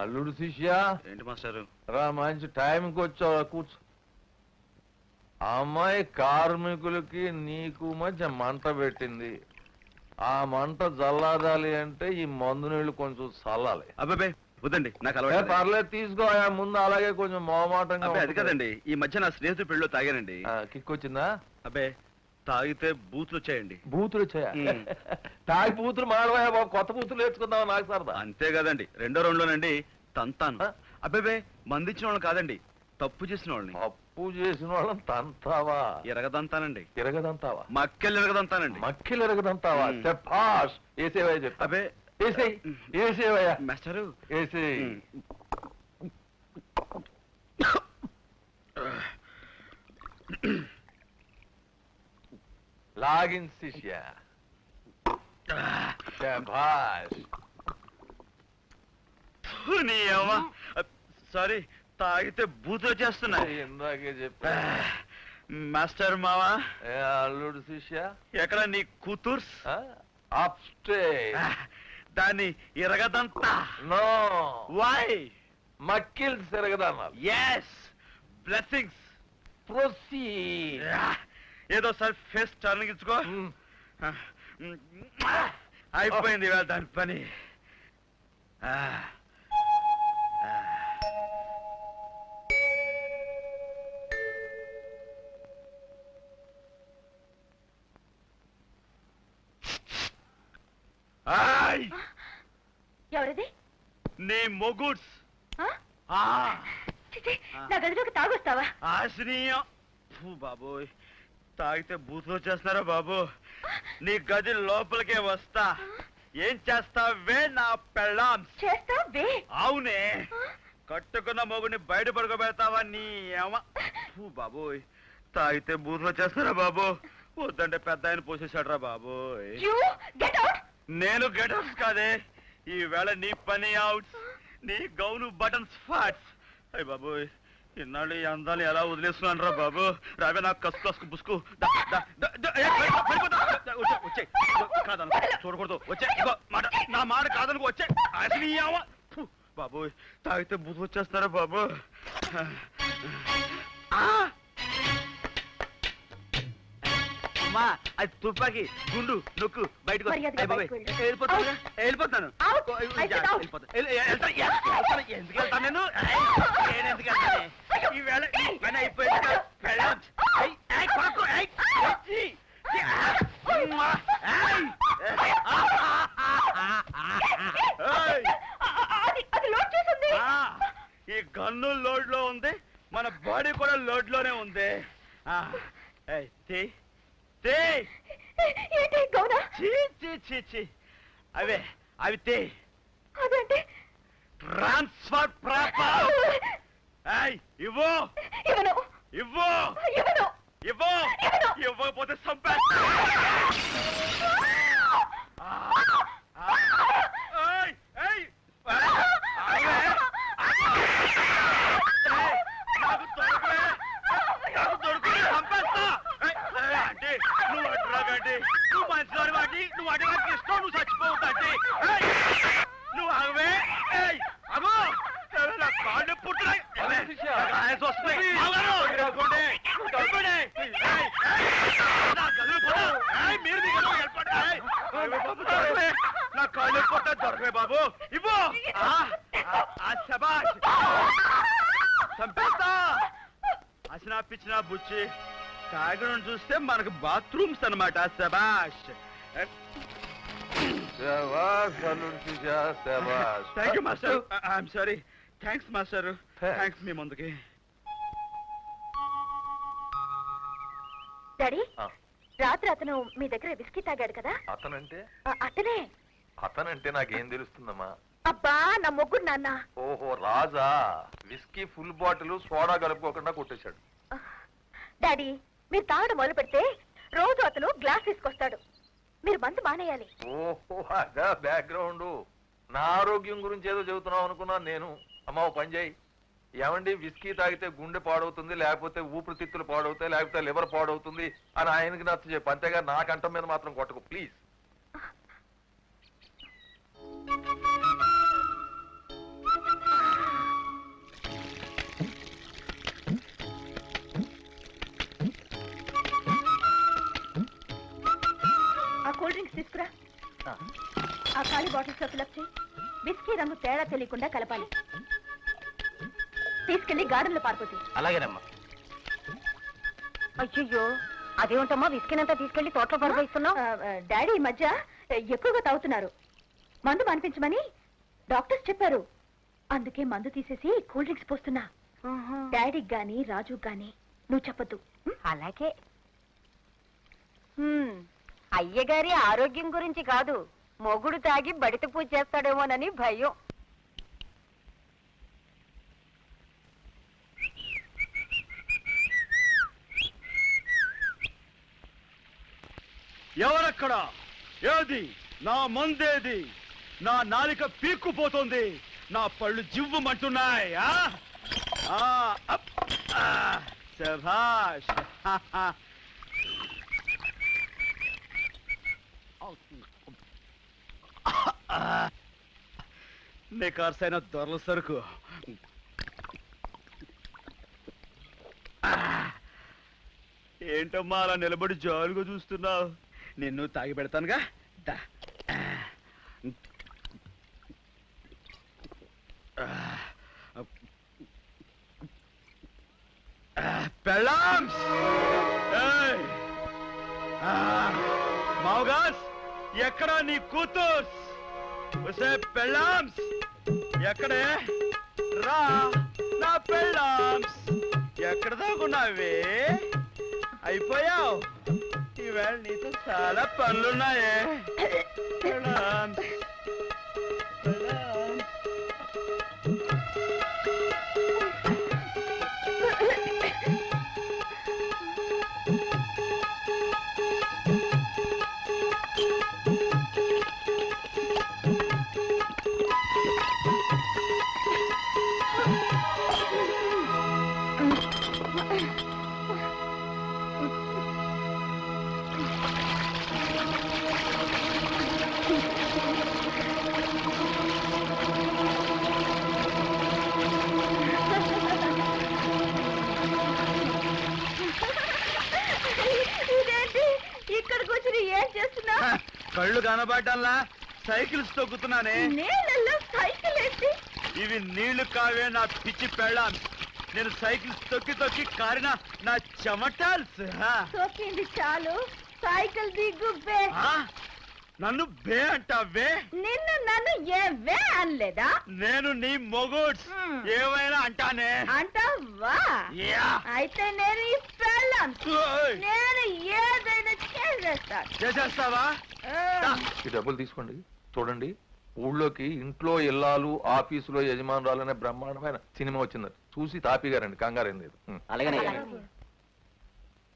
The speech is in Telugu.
అల్లుడు శిష్య? ఏంటి మాస్టారు? రా మంచి టైంకి వచ్చావు? కూర్చో. అమ్మాయి కార్మికులకి నీకు మధ్య మంట పెట్టింది. ఆ మంట జల్లాదాలి అంటే ఈ మందు నీళ్ళు కొంచెం చల్లాలి. అబ్బాబే వద్దండి నాకు అలవాటు పర్లేదు తీసుకో ముందు అలాగే కొంచెం మొహమాటంగా అబ్బాయి అది. కదండి ఈ మధ్య నా స్నేహితుడి పెళ్ళిలో తాగానండి. కిక్ వచ్చిందా అబ్బే తాగితే బూతులు వచ్చాయండి. బూతులు వచ్చాయా? ఉమ్. తాగి బూతులు మాడవా బాబు కొత్త బూతులు నేర్చుకుందాం నాకు సరదా. అంతే కదండి. రెండో రౌండ్లోనండి తంతాను. ఆ? అబ్బాబే మందించిన వాళ్ళని కాదండి తప్పు చేసిన వాళ్ళని. అప్పు చేసిన వాళ్ళని తంతావా? ఎరగదంతానండి ఎరగదంతావా మక్కెళ్ళు ఎరగదంతానండి మక్కిలు ఎరగదంతావా ఉమ్. చెప్పాస్ ఏసేవయ్య చెప్పా అబ్బే. ఏసేయ్ ఏసేవయ్యా. మాస్టారు. ఏసేయ్. ఉమ్. లాగిన్ శిష్య. శభాష్. నీ అవ్వ. సారీ తాగితే బూతులు చేస్తున్నాయి ఇందాకే చెప్పా మాస్టర్ మావా. ఏ అల్లుడు శిష్య? ఎక్కడ నీ కూతుర్స్? అప్ స్టే దాన్ని ఎరగదంతా నో. వై మక్కిల్ తిరగదన్నారు ఎస్ బ్లెస్సింగ్స్ ప్రొసీడ్ ఏదో సార్ ఫేస్ టర్న్ ఇచ్చుకో అయిపోయింది ఇవాళ దాని పని! ఎవరిది? నీ మొగుడ్స్. ఆ? ఆ. చిచి, నా గదిలోకి తాగొస్తావా? ఆశ్రయం. బాబోయ్. తాగితే బూతులు వచ్చేస్తున్నారా బాబు? నీ గది లోపలికే వస్తా. ఏం చేస్తావే? నా పెళ్ళాం. అవునే. కట్టుకున్న మొగుని బయట పడుకోబెడతావా నీ ఏమ ఫు, బాబోయ్. తాగితే బూతులు వచ్చేస్తారా బాబు? వద్దంటే పెద్ద ఆయన పోసేసాడరా అవుట్. నేను గెటర్స్ కాదే. ఈ వేళ నీ పని అవుట్స్. నీ గౌను బటన్స్ ఫాట్స్. అయ్య బాబోయ్. ఇన్నాళ్ళు ఈ అందాలు ఎలా వదిలేస్తున్నాను రా బాబు? రావే నాకు కసు కసుకు బుసుకు. వచ్చే, చూడకూడదు. వచ్చే ఇగో, మాట నా మాట కాదనుకో వచ్చే. అసలు బాబు బాబోయ్ తాగితే బుద్ధి వచ్చేస్తారా బాబు? అమ్మా అది తుపాకి గుండు నొక్కు బయటకు. మర్యాదగా వెళ్ళు. వెళ్ళిపోతాను Out. వెళ్ళిపోతాను Out. ఓ, I said యా, out. వెళ్ళిపోతా. వెళ్ళి- వెళ్తా, యా, వెళ్తాను. ఎందుకు వెళ్తాను నేను ఏయ్, నేను ఎందుకు వెళ్తాను ఈ పని అయిపోయింది కదా. వెళ్ళాం. ఏయ్, ఏయ్, కొరకు, ఏయ్, వచ్చి. యా, ఉమ్మా, ఏయ్. ఏయ్. అది అది లోడ్ చేసింది ఆ, ఈ గన్ను లోడ్లో ఉంది మన బాడీ కూడా లోడ్లోనే ఉంది ఆ, ఏయ్, తీ, తీ. ఏంటి గౌనా? చీ చీ చీ చీ అవే అవి తే. అదేంటి? Transfer proper. ఏయ్ ఇవ్వు. ఇవను ఇవ్వు. ఇవ్వు ఇవ్వను. ఇవ్వకపోతే చంపేస్తా ఆ, ఆ, ఏయ్, ఏయ్, ఆగవే, ఆగు. ఏయ్, నాకు దొరకవే, నాకు దొరకవే, చంపేస్తా. ఏయ్, ఏయ్, ఆంటీ, నువ్వు అడ్రాగండి నువ్వు మంచిదాని వాటి నువ్వు అడి వాటికి ఇష్టం నువ్వు చచ్చిపోవద్దండి. నువ్వు ఆగవే. అగో నా కాళ్ళు వస్తున్నాయి. మీరు. ఏయ్, ఏయ్, బాబు. నా కాళ్ళు ఇవ్వు. చంపేస్తా. అసిన పిచ్చిన బుచ్చి. తాగడం చూస్తే మనకు బాత్రూమ్స్ శిష్య శభాష్. Thank you master I'm sorry thanks master thanks మీ ముందుకి. డాడీ ఆ, రాత్రి అతను మీ దగ్గర విస్కీ తాగాడు కదా? అతనంటే? అతనే. అతనంటే నాకేం తెలుస్తుందమ్మా? అబ్బా నా మొగ్గుడు నాన్న. ఓహో Raja. Whisky full bottle soda కలుపుకోకుండా కొట్టేశాడు. డాడీ మీరు తాగడం మొదలు పెడితే రోజు అతను గ్లాస్ తీసుకొస్తాడు. మీరు మందు మానేయాలి. ఓహో అదా బ్యాక్గ్రౌండ్ నా ఆరోగ్యం గురించి ఏదో చెబుతున్నావు అనుకున్నాను నేను. అమ్మ ఓ పని చేయి. ఏమండి విస్కీ తాగితే గుండె పాడవుతుంది లేకపోతే ఊపిరితిత్తులు పాడవుతాయి లేకపోతే లివర్ పాడవుతుంది అని ఆయనకి నచ్చ చెప్పు. అంతేగా నా కంఠం మీద మాత్రం కొట్టకు ప్లీజ్ ఆ ఖాళీ బాటిల్స్లో ఫిలప్ చేయి విస్కీ రంగు తేడా తెలియకుండా కలపాలి. తీసుకెళ్ళి గార్డెన్లో పారిపోతుంది అలాగేనమ్మా. అయ్యో అదేమిటమ్మా విస్కీనంతా తీసుకెళ్ళి తోటలో పడిపోయిస్తున్నావు డాడీ ఈ మధ్య ఎక్కువగా తాగుతున్నారు. మందు అనిపించమని డాక్టర్స్ చెప్పారు. అందుకే మందు తీసేసి కూల్ డ్రింక్స్ పోస్తున్నా. డాడీకి గాని రాజు గాని నువ్వు చెప్పొద్దు. అలాగే. అయ్యగారి ఆరోగ్యం గురించి కాదు. మొగుడు తాగి బడిత పూజ చేస్తాడేమోనని భయం. ఎవరక్కడ? ఏది? నా మందేది? నా నాలిక పీక్కుపోతుంది. నా పళ్ళు జివ్వుమంటున్నాయి. ఆ? ఆ, ఆ, శభాష్. హాహా. నీ కార్సైన దొరల సరుకు ఏంటమ్మా అలా నిలబడి జాలుగా చూస్తున్నావు నిన్ను తాగి పెడతానుగా దా. పెళ్ళాంస్ ఏయ్! మావగాస్ ఎక్కడా నీ కూతుర్స్ వసే పెళ్ళాంస్ ఎక్కడే? రా నా పెళ్ళాంస్ ఎక్కడ దాకున్నావే అయిపోయావు. ఈవేళ నీతో చాలా పనులున్నాయే. పెళ్ళాంస్ పెళ్ళాంస్ ఇక్కడ కూర్చుని ఏం చేస్తున్నా? కళ్ళు కనబడ్డంలా సైకిల్స్ తొక్కుతున్నానే నీళ్ళల్లో సైకిల్ ఏంటి ఇవి నీళ్ళు కావే నా పిచ్చి పెళ్ళాం. నేను సైకిల్స్ తొక్కి తొక్కి కారిన నా చెమటాల్స్ హ. సోకింది చాలు. సైకిల్ దిగ్గు బే. ఆ? నన్ను బే అంటావే? నిన్ను నన్ను ఏం వే అనలేదా? నేను నీ మొగుడ్స్. ఏమైనా అంటానే. అంటావా? యా. అయితే నేను ఈ పెళ్ళం. నేను ఏదైనా చేసేస్తాను చేసేస్తావా. ఈ డబ్బులు తీసుకోండి. చూడండి. ఊళ్ళోకి ఇంట్లో ఇల్లాలు ఆఫీసులో యజమానురాలు అనే బ్రహ్మాండమైన సినిమా వచ్చింది చూసి తాపిగారండి కంగారేం లేదు. అలాగే.